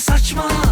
saçma.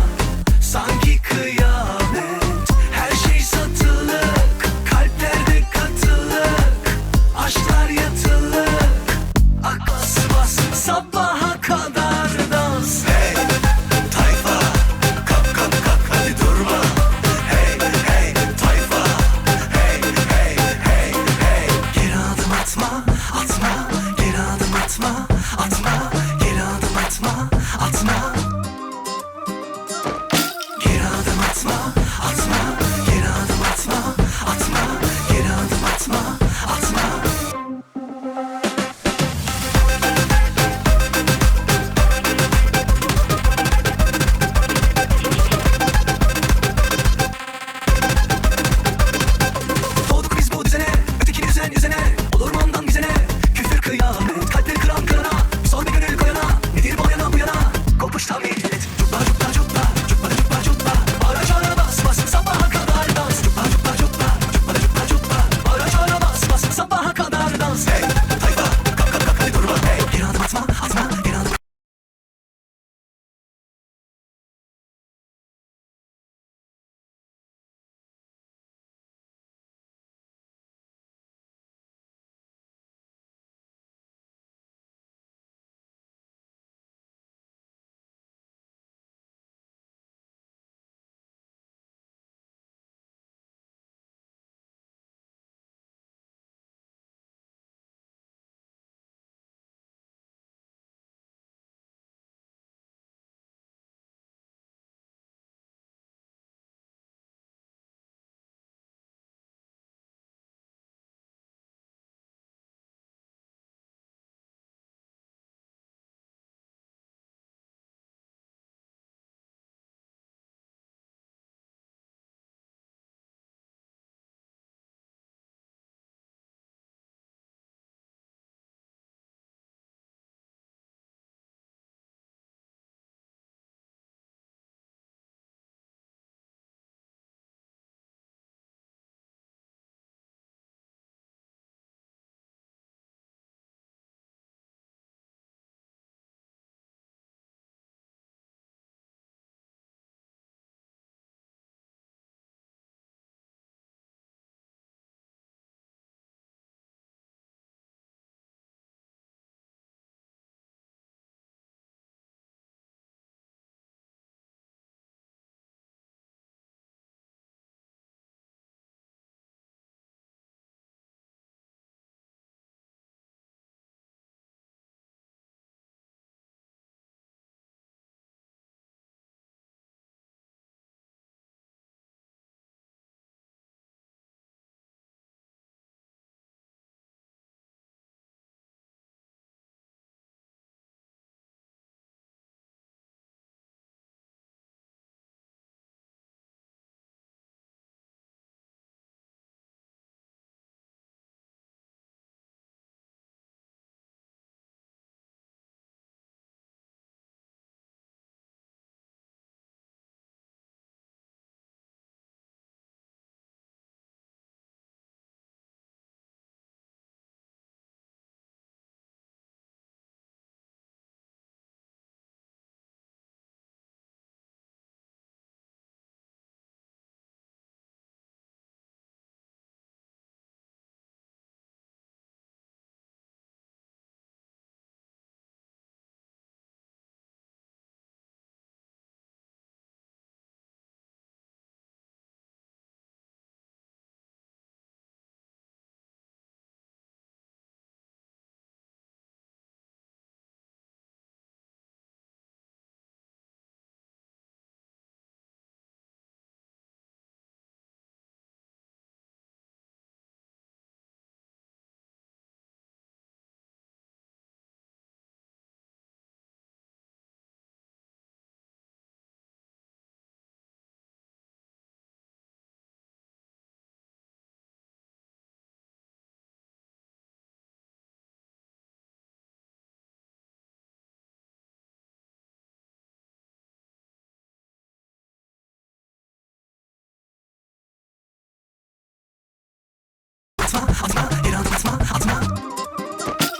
atma, atma, geri adım atma, atma.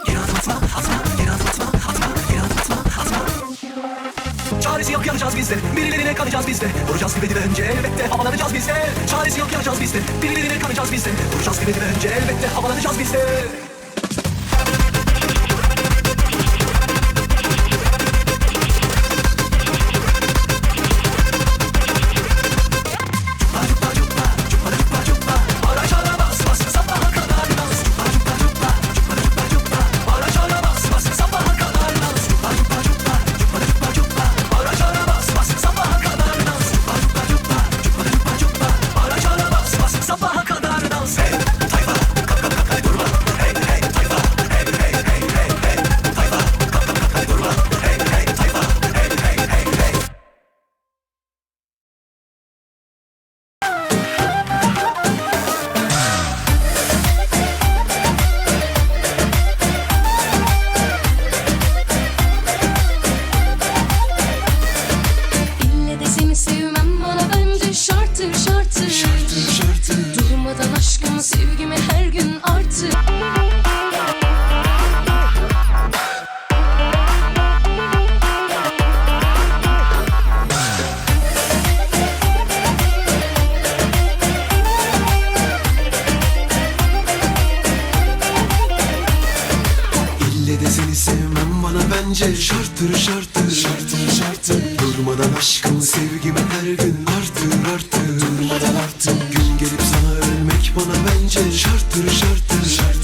Geri adım atma, atma, geri adım atma, atma, geri adım atma, atma. Çaresi yok yanacağız biz de, birilerine kanacağız biz de. Vuracağız gibi önce elbette havalanacağız biz de. Çaresi yok yanacağız biz de, birilerine kanacağız biz de. Vuracağız gibi önce elbette havalanacağız biz de. Bence Şarttır şarttır. Şarttır şarttır. Durmadan aşkım sevgime her gün artır artır Durmadan artır Gün gelip sana ölmek bana bence Şarttır şarttır Şarttır